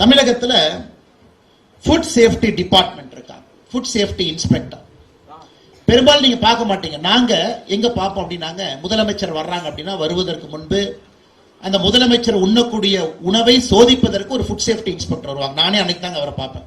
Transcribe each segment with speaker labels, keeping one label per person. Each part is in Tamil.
Speaker 1: தமிழகத்தில் ஃபுட் சேஃப்டி டிபார்ட்மெண்ட் இருக்காங்க ஃபுட் சேஃப்டி இன்ஸ்பெக்டர் பெரும்பாலும் நீங்க பார்க்க மாட்டீங்க. நாங்க எங்க பார்ப்போம் அப்படின்னாங்க முதலமைச்சர் வர்றாங்க அப்படின்னா வருவதற்கு முன்பு அந்த முதலமைச்சர் உண்ணக்கூடிய உணவை சோதிப்பதற்கு ஒரு ஃபுட் சேஃப்டி இன்ஸ்பெக்டர் வருவாங்க. நானே அன்னைக்கு தாங்க அவரை பார்ப்பேன்.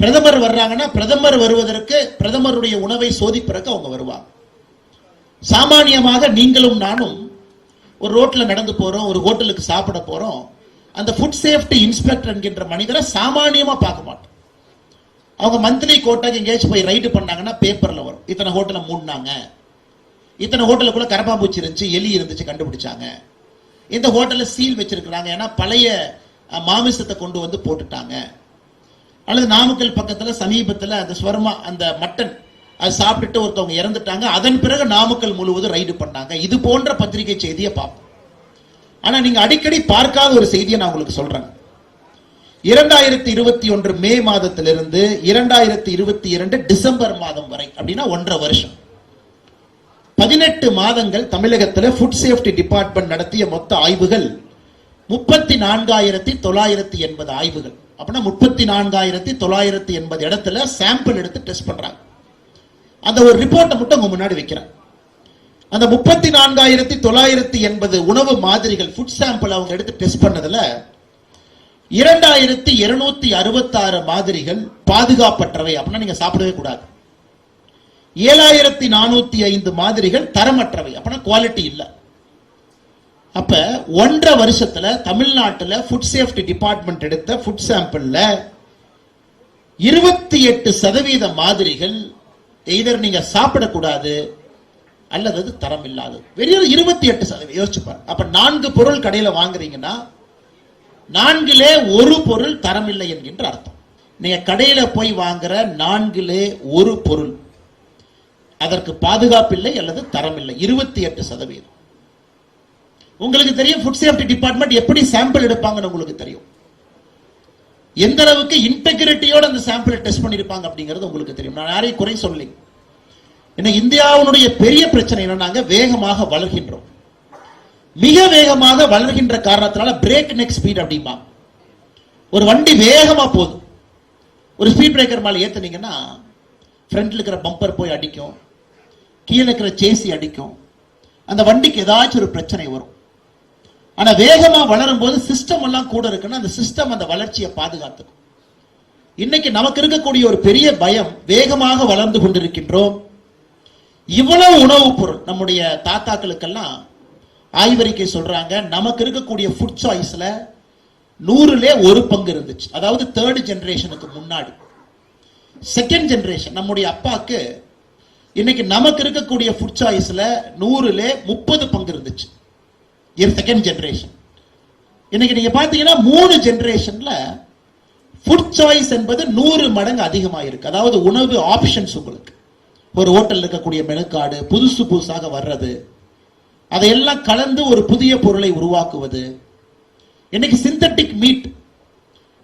Speaker 1: பிரதமர் வர்றாங்கன்னா பிரதமர் வருவதற்கு பிரதமருடைய உணவை சோதிப்பதற்கு அவங்க வருவாங்க. சாமானியமாக நீங்களும் நானும் ஒரு ரோட்ல நடந்து போறோம் ஒரு ஹோட்டலுக்கு சாப்பிட போறோம். அந்த ஃபுட் சேஃப்டி இன்ஸ்பெக்டர் என்கின்ற மனிதரை சாமானியமா பார்க்க மாட்டோம். அவங்க மந்த்லி கோட்டாக்கு எங்கேயாச்சும் போய் ரைடு பண்ணாங்கன்னா பேப்பர்ல வரும். இத்தனை ஹோட்டலை மூடினாங்க. இத்தனை ஹோட்டலுக்குள்ள கரப்பாம்பூச்சி இருந்துச்சு எலி இருந்துச்சு கண்டுபிடிச்சாங்க. இந்த ஹோட்டல்ல சீல் வச்சிருக்கிறாங்க. ஏன்னா பழைய மாமிசத்தை கொண்டு வந்து போட்டுட்டாங்க. அல்லது நாமக்கல் பக்கத்துல சமீபத்துல அந்த ஸ்வர்மா அந்த மட்டன் அது சாப்பிட்டுட்டு ஒருத்தவங்க இறந்துட்டாங்க. அதன் பிறகு நாமக்கல் முழுவதும் ரைடு பண்ணாங்க. இது போன்ற பத்திரிகை செய்தியை பார்ப்போம். ஆனா நீங்க அடிக்கடி பார்க்காத ஒரு செய்தியை நான் உங்களுக்கு சொல்றேன். இரண்டாயிரத்தி இருபத்தி ஒன்று மே மாதத்திலிருந்து இரண்டாயிரத்தி இருபத்தி இரண்டு டிசம்பர் மாதம் வரை அப்படின்னா ஒன்றரை வருஷம். பதினெட்டு மாதங்கள் தமிழகத்தில் ஃபுட் சேஃப்டி டிபார்ட்மெண்ட் நடத்திய மொத்த ஆய்வுகள் முப்பத்தி நான்காயிரத்தி தொள்ளாயிரத்தி எண்பது ஆய்வுகள். அப்படின்னா முப்பத்தி நான்காயிரத்தி தொள்ளாயிரத்தி எண்பது இடத்துல சாம்பிள் எடுத்து டெஸ்ட் பண்றாங்க. அந்த ஒரு ரிப்போர்ட்டை மட்டும் உங்க முன்னாடி வைக்கிறேன். அந்த முப்பத்தி நான்காயிரத்தி தொள்ளாயிரத்தி எண்பது உணவு மாதிரிகள் ஃபுட் சாம்பிள் அவங்க எடுத்து டெஸ்ட் பண்ணதுல இரண்டாயிரத்தி இருநூத்தி அறுபத்தாறு மாதிரிகள் பாதுகாப்பற்றவை அப்படின்னா நீங்க சாப்பிடவே கூடாது. ஏழாயிரத்தி நானூத்தி ஐந்து மாதிரிகள் தரமற்றவை அப்படின்னா குவாலிட்டி இல்லை. அப்ப ஒன்றரை வருஷத்துல தமிழ்நாட்டில் ஃபுட் சேஃப்டி டிபார்ட்மெண்ட் எடுத்த ஃபுட் சாம்பிள்ல இருபத்தி எட்டு சதவீத மாதிரிகள் எய்தர் நீங்க சாப்பிடக்கூடாது அல்லது அது தரம் இல்லாதது வெறும் இருபத்தி எட்டு சதவீதம். யோசிச்சுப்பார் அப்ப நான்கு பொருள் கடையில வாங்குறீங்கன்னா நான்கிலே ஒரு பொருள் தரம் இல்லை என்கின்ற அர்த்தம். நீங்க கடையில போய் வாங்குற நான்கிலே ஒரு பொருள். அதற்கு பாதுகாப்பில்லை அல்லது தரம் இல்லை. இருபத்தி எட்டு சதவீதம். உங்களுக்கு தெரியும் ஃபுட் சேஃப்டி டிபார்ட்மெண்ட் எப்படி சாம்பிள் எடுப்பாங்கன்னு உங்களுக்கு தெரியும். எந்த அளவுக்கு இன்டெகிரிட்டியோட அந்த சாம்பிளை டெஸ்ட் பண்ணிருப்பாங்க அப்படிங்கிறது உங்களுக்கு தெரியும். நான் யாரையும் குறை சொல்லி ஏன்னா இந்தியாவுடைய பெரிய பிரச்சனை என்னன்னாங்க வேகமாக வளர்கின்றோம். மிக வேகமாக வளர்கின்ற காரணத்தினால பிரேக் நெக் ஸ்பீட் அப்படிம்பா. ஒரு வண்டி வேகமா போகுது. ஒரு ஸ்பீட் பிரேக்கர் மேலே ஏத்துனீங்கன்னா ஃப்ரண்ட்ல இருக்கிற பம்பர் போய் அடிக்கும். கீழே இருக்கிற சேசி அடிக்கும். அந்த வண்டிக்கு ஏதாச்சும் ஒரு பிரச்சனை வரும். ஆனா வேகமா வளரும் போது சிஸ்டம் எல்லாம் கூட இருக்குன்னா அந்த சிஸ்டம் அந்த வளர்ச்சியை பாதுகாத்துக்கும். இன்னைக்கு நமக்கு இருக்கக்கூடிய ஒரு பெரிய பயம் வேகமாக வளர்ந்து கொண்டிருக்கின்றோம். இவ்வளவு உணவுப் பொருள் நம்முடைய தாத்தாக்களுக்கெல்லாம் ஆய்வறிக்கை சொல்றாங்க நமக்கு இருக்கக்கூடிய ஃபுட் சாய்ஸ்ல நூறுலே ஒரு பங்கு இருந்துச்சு. அதாவது தேர்ட் ஜென்ரேஷனுக்கு முன்னாடி. செகண்ட் ஜென்ரேஷன் நம்முடைய அப்பாக்கு இன்னைக்கு நமக்கு இருக்கக்கூடிய ஃபுட் சாய்ஸ்ல நூறுல முப்பது பங்கு இருந்துச்சு. செகண்ட் ஜென்ரேஷன் இன்னைக்கு நீங்க பாத்தீங்கன்னா மூணு ஜென்ரேஷன்ல ஃபுட் சாய்ஸ் என்பது நூறு மடங்கு அதிகமாக இருக்கு அதாவது உணவு ஆப்ஷன்ஸ் உங்களுக்கு. ஒரு ஹோட்டலில் இருக்கக்கூடிய மெனுக்கார்டு புதுசு புதுசாக வர்றது. அதையெல்லாம் கலந்து ஒரு புதிய பொருளை உருவாக்குவது. இன்னைக்கு சிந்தட்டிக் மீட்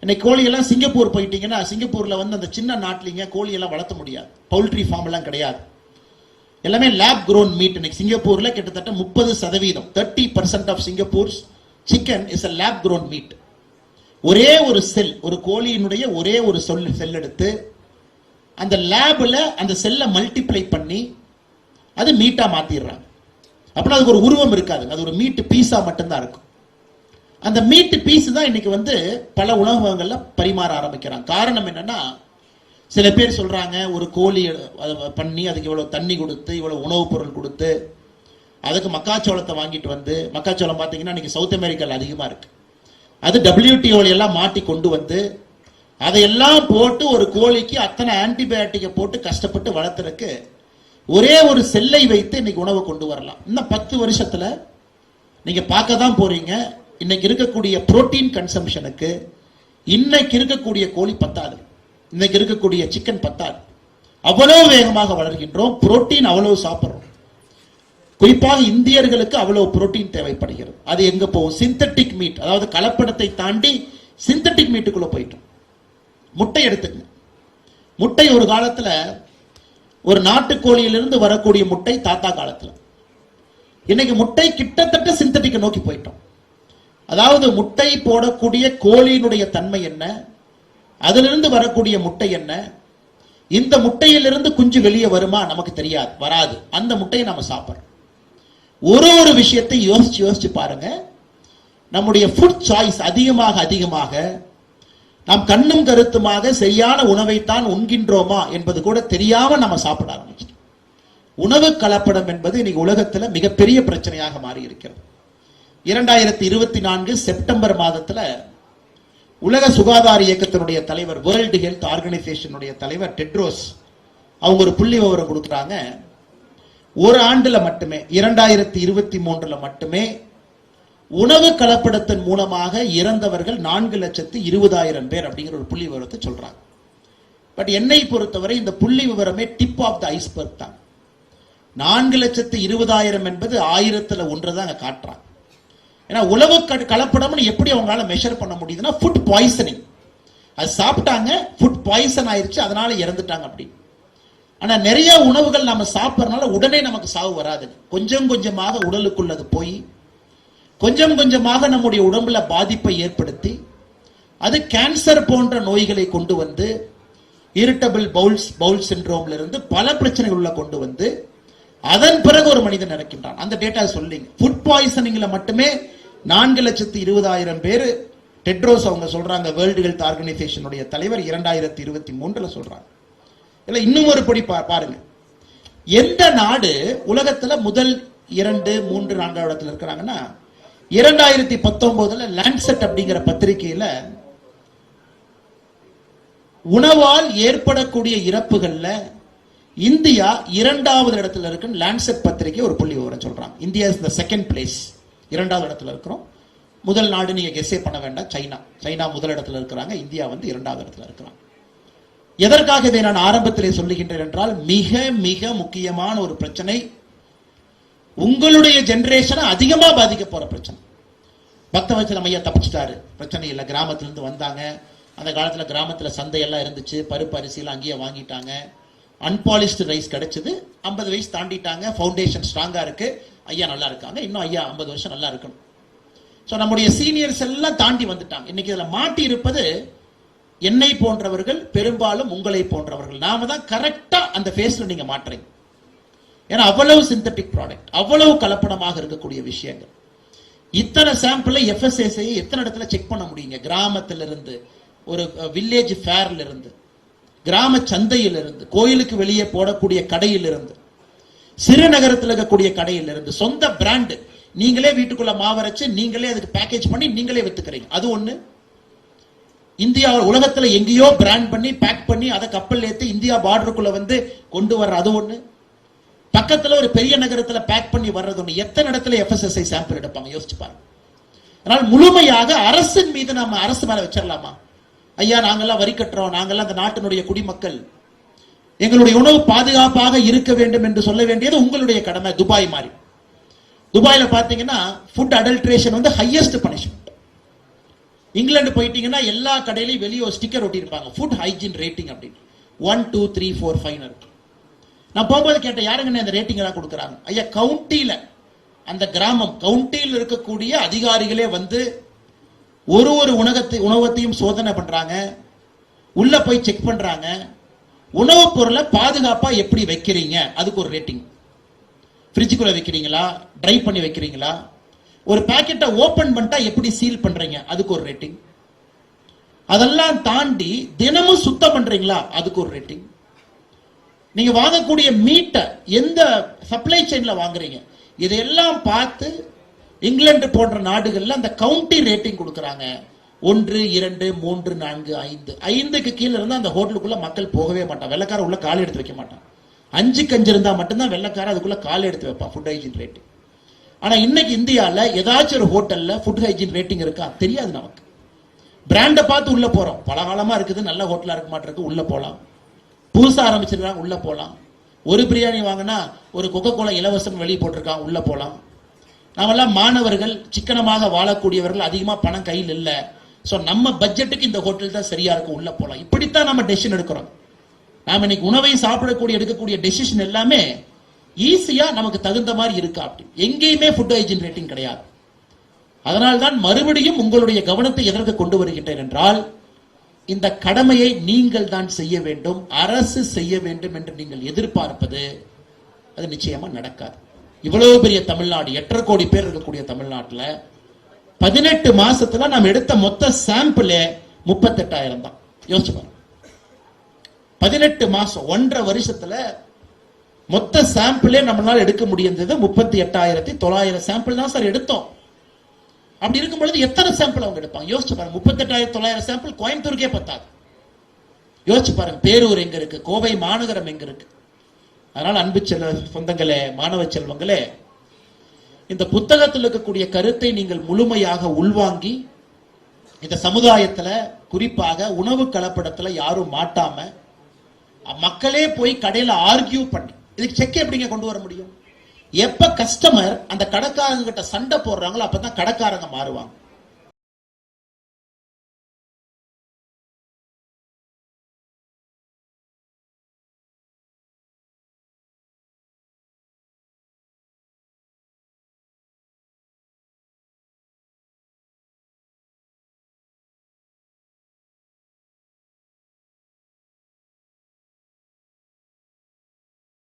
Speaker 1: இன்னைக்கு கோழியெல்லாம் சிங்கப்பூர் போயிட்டீங்கன்னா சிங்கப்பூர்ல வந்து அந்த சின்ன நாட்டிலிங்க கோழியெல்லாம் வளர்த்த முடியாது. பவுல்ட்ரி ஃபார்ம் எல்லாம் கிடையாது. எல்லாமே லேப் க்ரோன் மீட் இன்னைக்கு சிங்கப்பூர்ல கிட்டத்தட்ட முப்பது சதவீதம் thirty percent of Singapore's chicken is a lab grown meat ஒரே ஒரு செல் ஒரு கோழியினுடைய ஒரே ஒரு சொல் செல் எடுத்து அந்த லேபில் அந்த செல்லை மல்டிப்ளை பண்ணி அது மீட்டாக மாற்றிடுறாங்க அப்படின்னா அதுக்கு ஒரு உருவம் இருக்காதுங்க அது ஒரு மீட்டு பீஸாக மட்டும்தான் இருக்கும். அந்த மீட்டு பீஸ் தான் இன்னைக்கு வந்து பல உணவகங்களில் பரிமாற ஆரம்பிக்கிறாங்க. காரணம் என்னன்னா சில பேர் சொல்றாங்க ஒரு கோழி அதை பண்ணி அதுக்கு இவ்வளவு தண்ணி கொடுத்து இவ்வளவு உணவுப் பொருள் கொடுத்து அதுக்கு மக்காச்சோளத்தை வாங்கிட்டு வந்து மக்காச்சோளம் பார்த்தீங்கன்னா இன்னைக்கு சவுத் அமெரிக்காவில் அதிகமாக இருக்கு. அது WTO-ல எல்லாம் மாட்டி கொண்டு வந்து அதையெல்லாம் போட்டு ஒரு கோழிக்கு அத்தனை ஆன்டிபயோட்டிக்கை போட்டு கஷ்டப்பட்டு வளர்த்துறதுக்கு ஒரே ஒரு செல்லை வைத்து இன்னைக்கு உணவை கொண்டு வரலாம். இன்னும் பத்து வருஷத்துல நீங்க பார்க்க தான் போறீங்க. இன்னைக்கு இருக்கக்கூடிய புரோட்டீன் கன்சம்ஷனுக்கு இன்னைக்கு இருக்கக்கூடிய கோழி பத்தாது. இன்னைக்கு இருக்கக்கூடிய சிக்கன் பத்தாது. அவ்வளவு வேகமாக வளர்கின்றோம். புரோட்டீன் அவ்வளவு சாப்பிட்றோம். குறிப்பாக இந்தியர்களுக்கு அவ்வளவு புரோட்டீன் தேவைப்படுகிறது. அது எங்க போகும்? சிந்தட்டிக் மீட் அதாவது கலப்படத்தை தாண்டி சிந்தட்டிக் மீட்டுக்குள்ள போயிட்டோம். முட்டை எடுத்துக்கங்க. முட்டை ஒரு காலத்தில் ஒரு நாட்டுக்கோழியிலிருந்து வரக்கூடிய முட்டை தாத்தா காலத்தில். இன்னைக்கு முட்டை கிட்டத்தட்ட சிந்தட்டிக்கை நோக்கி போயிட்டோம். அதாவது முட்டை போடக்கூடிய கோழியினுடைய தன்மை என்ன? அதிலிருந்து வரக்கூடிய முட்டை என்ன? இந்த முட்டையிலிருந்து குஞ்சு வெளியே வருமா? நமக்கு தெரியாது வராது. அந்த முட்டையை நம்ம சாப்பிட்றோம். ஒரு ஒரு விஷயத்தை யோசிச்சு யோசிச்சு பாருங்க. நம்முடைய ஃபுட் சாய்ஸ் அதிகமாக அதிகமாக நாம் கண்ணும் கருத்துமாக சரியான உணவைத்தான் உண்கின்றோமா என்பது கூட தெரியாம நம்ம சாப்பிட ஆரம்பிச்சிட்டோம். உணவு கலப்படம் என்பது இன்னைக்கு உலகத்துல மிகப்பெரிய பிரச்சனையாக மாறி இருக்கிறது இரண்டாயிரத்தி இருபத்தி நான்கு செப்டம்பர் மாதத்துல உலக சுகாதார இயக்கத்தினுடைய தலைவர் வேர்ல்டு ஹெல்த் ஆர்கனைசேஷனுடைய தலைவர் டெட்ரோஸ் அவங்க ஒரு புள்ளி விவரம் கொடுக்குறாங்க. ஒரு ஆண்டுல மட்டுமே இரண்டாயிரத்தி இருபத்தி மூன்றுல மட்டுமே உணவு கலப்படத்தின் மூலமாக இறந்தவர்கள் நான்கு லட்சத்து இருபதாயிரம் பேர் அப்படிங்கிற ஒரு புள்ளி விவரத்தை சொல்றாங்க. பட் என்னை பொறுத்தவரை இந்த புள்ளி விவரமே டிப் ஆஃப் த ஐஸ்பர்க் தான். நான்கு லட்சத்து இருபதாயிரம் என்பது ஆயிரத்துல ஒன்று தான் அங்க காட்டுறாங்க. ஏன்னா உணவு கலப்படம்னு எப்படி அவங்களால மெஷர் பண்ண முடியுதுன்னா ஃபுட் பாய்சனிங் அது சாப்பிட்டாங்க ஃபுட் பாய்சன் ஆயிருச்சு அதனால இறந்துட்டாங்க அப்படி ஆனா நிறைய உணவுகள் நாம சாப்பிட்றதுனால உடனே நமக்கு சாவு வராது கொஞ்சம் கொஞ்சமாக உடலுக்குள்ளது போய் கொஞ்சம் கொஞ்சமாக நம்முடைய உடம்புல பாதிப்பை ஏற்படுத்தி அது கேன்சர் போன்ற நோய்களை கொண்டு வந்து இரிட்டபிள் பவுல்ஸ் பவுல் சின்ரோம்ல இருந்து பல பிரச்சனைகள் உள்ள கொண்டு வந்து அதன் பிறகு ஒரு மனிதன் இறக்கின்றான். அந்த டேட்டா சொல்லிங்க. ஃபுட் பாய்சனிங்ல மட்டுமே நான்கு லட்சத்து இருபதாயிரம் பேர் டெட்ரோஸ் அவங்க சொல்றாங்க. வேர்ல்டு ஹெல்த் ஆர்கனைசேஷனுடைய தலைவர் இரண்டாயிரத்தி இருபத்தி மூன்றுல சொல்றாங்க. இல்ல இன்னும் ஒரு படி பா- பாருங்க. எந்த நாடு உலகத்துல முதல் இரண்டு மூன்று நான்காவது இடத்துல இருக்கிறாங்கன்னா இரண்டாயிரத்தி பத்தொன்பதுல லேண்ட்செட் அப்படிங்கிற பத்திரிகையில உணவால் ஏற்படக்கூடிய இறப்புகள்ல இந்தியா இரண்டாவது இடத்துல இருக்கு லேண்ட்செட் பத்திரிகை ஒரு புள்ளி விவரம் சொல்றாங்க. India is the second place இரண்டாவது இடத்துல இருக்கிறோம். முதல் நாடு நீங்க கெஸ்ஸே பண்ண வேண்டாம். சைனா. சைனா முதல் இடத்துல இருக்கிறாங்க. இந்தியா வந்து இரண்டாவது இடத்துல இருக்கிறாங்க. எதற்காக இதை நான் ஆரம்பத்திலே சொல்லுகின்றேன் என்றால் மிக மிக முக்கியமான ஒரு பிரச்சனை உங்களுடைய ஜென்ரேஷனை அதிகமாக பாதிக்க போகிற பிரச்சனை. பக்தவச்சலம் ஐயா தப்பிச்சிட்டாரு. பிரச்சனை இல்லை கிராமத்துலேருந்து வந்தாங்க. அந்த காலத்தில் கிராமத்தில் சந்தையெல்லாம் இருந்துச்சு. பருப்பு அரிசியெல்லாம் அங்கேயே வாங்கிட்டாங்க. அன்பாலிஷ்டு ரைஸ் கிடைச்சது. ஐம்பது வயசு தாண்டிட்டாங்க. ஃபவுண்டேஷன் ஸ்ட்ராங்காக இருக்கு. ஐயா நல்லா இருக்காங்க. இன்னும் ஐயா ஐம்பது வருஷம் நல்லா இருக்கணும். ஸோ நம்முடைய சீனியர்ஸ் எல்லாம் தாண்டி வந்துட்டாங்க. இன்னைக்கு இதில் மாட்டி இருப்பது என்னை போன்றவர்கள் பெரும்பாலும் உங்களை போன்றவர்கள். நாம தான் கரெக்டாக அந்த ஃபேஸில் நீங்கள் மாற்றுறீங்க ஏன்னா அவ்வளவு சிந்தட்டிக் ப்ராடக்ட் அவ்வளவு கலப்படமாக இருக்கக்கூடிய விஷயங்கள். இத்தனை சாம்பிளை எஃப்எஸ்எஸ்ஐ எத்தனை இடத்துல செக் பண்ண முடியுங்க? கிராமத்திலிருந்து ஒரு வில்லேஜ் ஃபேர்ல இருந்து கிராம சந்தையிலிருந்து கோயிலுக்கு வெளியே போடக்கூடிய கடையிலிருந்து சிறு நகரத்தில் இருக்கக்கூடிய கடையிலிருந்து சொந்த பிராண்டு நீங்களே வீட்டுக்குள்ள மாவரைச்சு நீங்களே அதுக்கு பேக்கேஜ் பண்ணி நீங்களே வித்துக்கிறீங்க. அது ஒண்ணு. இந்தியா உலகத்துல எங்கேயோ பிராண்ட் பண்ணி பேக் பண்ணி அதை கப்பல் ஏற்றி இந்தியா பார்டருக்குள்ள வந்து கொண்டு வர்ற அது ஒண்ணு. பக்கத்துல ஒரு பெரிய நகரத்துல பேக் பண்ணி வர்றது ஒண்ணு. எத்தனை இடத்துல எஃப்எஸ்எஸ்ஐ சாம்பிள் எடுப்பாங்க? யோசிச்சு பாருங்க. அதனால் முழுமையாக அரசின் மீது நாம அரசு மேல வச்சிடலாமா ஐயா நாங்கெல்லாம் வரி கட்டுறோம். நாங்கெல்லாம் அந்த நாட்டினுடைய குடிமக்கள். எங்களுடைய உணவு பாதுகாப்பாக இருக்க வேண்டும் என்று சொல்ல வேண்டியது உங்களுடைய கடமை. துபாய் மாதிரி. துபாயில பாத்தீங்கன்னா ஃபுட் அடல்ட்ரேஷன் வந்து ஹையஸ்ட் பனிஷ்மெண்ட் இங்கிலாந்து போயிட்டீங்கன்னா எல்லா கடையிலையும் வெளியே ஒரு ஸ்டிக்கர் ஒட்டியிருப்பாங்க. ஃபுட் ஹைஜீன் ரேட்டிங் அப்படின்னு. One two three four five இருக்கும். நான் போகும்போது கேட்டேன் யாருங்கண்ணே அந்த ரேட்டிங் எல்லாம் கொடுக்குறாங்க? ஐயா கவுண்டியில அந்த கிராமம் கவுண்டியில் இருக்கக்கூடிய அதிகாரிகளே வந்து ஒரு ஒரு உணவத்தை உணவத்தையும் சோதனை பண்றாங்க உள்ள போய் செக் பண்றாங்க. உணவுப் பொருளை பாதுகாப்பா எப்படி வைக்கிறீங்க? அதுக்கு ஒரு ரேட்டிங் ஃப்ரிட்ஜுக்குள்ள வைக்கிறீங்களா? ட்ரை பண்ணி வைக்கிறீங்களா? ஒரு பாக்கெட்டை ஓபன் பண்ணிட்டா எப்படி சீல் பண்றீங்க? அதுக்கு ஒரு ரேட்டிங் அதெல்லாம் தாண்டி தினமும் சுத்தம் பண்றீங்களா? அதுக்கு ஒரு ரேட்டிங் நீங்க வாங்கக்கூடிய மீட்டை எந்த சப்ளை செயின்ல வாங்குறீங்க? இதையெல்லாம் பார்த்து இங்கிலாந்து போன்ற நாடுகள்ல அந்த கவுண்டி ரேட்டிங் கொடுக்கறாங்க. ஒன்று இரண்டு மூன்று நான்கு ஐந்து. ஐந்துக்கு கீழே இருந்தா அந்த ஹோட்டலுக்குள்ள மக்கள் போகவே மாட்டான். வெள்ளக்கார உள்ள கால் எடுத்து வைக்க மாட்டான். அஞ்சுக்கு கஞ்சி இருந்தா மட்டும்தான் வெள்ளக்கார அதுக்குள்ள கால் எடுத்து வைப்பான் ஃபுட் ஹைஜின் ரேட்டிங் ஆனா இன்னைக்கு இந்தியாவில் ஏதாச்சும் ஒரு ஹோட்டல்ல ஃபுட் ஹைஜின் ரேட்டிங் இருக்கா? தெரியாது நமக்கு. பிராண்டை பார்த்து உள்ள போறோம். பல காலமா இருக்குது நல்ல ஹோட்டலா இருக்க மாட்டிருக்கு உள்ள போலாம். புதுசாக ஆரம்பிச்சிருக்காங்க உள்ளே போகலாம் ஒரு பிரியாணி வாங்கினா ஒரு கொக்கோ கோலா இலவசம் வெளியே போட்டிருக்கான் உள்ளே போகலாம் நாமெல்லாம் மாணவர்கள் சிக்கனமாக வாழக்கூடியவர்கள் அதிகமாக பணம் கையில் இல்லை. ஸோ நம்ம பட்ஜெட்டுக்கு இந்த ஹோட்டல் தான் சரியாக இருக்கும் உள்ளே போகலாம் இப்படித்தான் நம்ம டெசிஷன் எடுக்கிறோம். நாம் இன்னைக்கு உணவை சாப்பிடக்கூடிய எடுக்கக்கூடிய டெசிஷன் எல்லாமே ஈஸியாக நமக்கு தகுந்த மாதிரி இருக்கா அப்படி எங்கேயுமே ஃபுட் ஹைஜின் ரேட்டிங் கிடையாது. அதனால்தான் மறுபடியும் உங்களுடைய கவனத்தை எதற்கு கொண்டு வருகின்றேன் என்றால் இந்த கடமையை நீங்கள் தான் செய்ய வேண்டும் அரசு செய்ய வேண்டும் என்று நீங்கள் எதிர்பார்ப்பது அது நிச்சயமா நடக்காது. இவ்வளவு பெரிய தமிழ்நாடு எட்டரை கோடி பேர் இருக்கக்கூடிய தமிழ்நாட்டில் பதினெட்டு மாசத்துல நாம் எடுத்த மொத்த சாம்பிள் முப்பத்தெட்டாயிரம் தான். யோசிச்சு பாருங்க. பதினெட்டு மாசம் ஒன்றரை வருஷத்துல மொத்த சாம்பிளே நம்மளால எடுக்க முடிந்தது முப்பத்தி எட்டாயிரத்தி தொள்ளாயிரம் சாம்பிள் தான் சார் எடுத்தோம். அப்படி இருக்கும் பொழுது எத்தனை சாம்பிள் அவங்க எடுப்பாங்க? யோசிச்சு பாருங்க முப்பத்தெட்டாயிரத்தி தொள்ளாயிரம் சாம்பிள் கோயம்புத்தூருக்கே பத்தாது. யோசிச்சு பாருங்க பேரூர் எங்க இருக்கு? கோவை மாநகரம் எங்க இருக்கு? அதனால அன்பு செல்வ சொந்தங்களே மாணவ செல்வங்களே இந்த புத்தகத்தில் இருக்கக்கூடிய கருத்தை நீங்கள் முழுமையாக உள்வாங்கி இந்த சமுதாயத்துல குறிப்பாக உணவு கலப்படத்துல யாரும் மாட்டாம மக்களே போய் கடையில ஆர்கியூ பண்ணி இதுக்கு செக் எப்படிங்க கொண்டு வர முடியும்? எப்ப கஸ்டமர் அந்த கடைக்காரங்க கிட்ட சண்டை போடுறாங்களோ அப்பதான் கடைக்காரங்க மாறுவாங்க.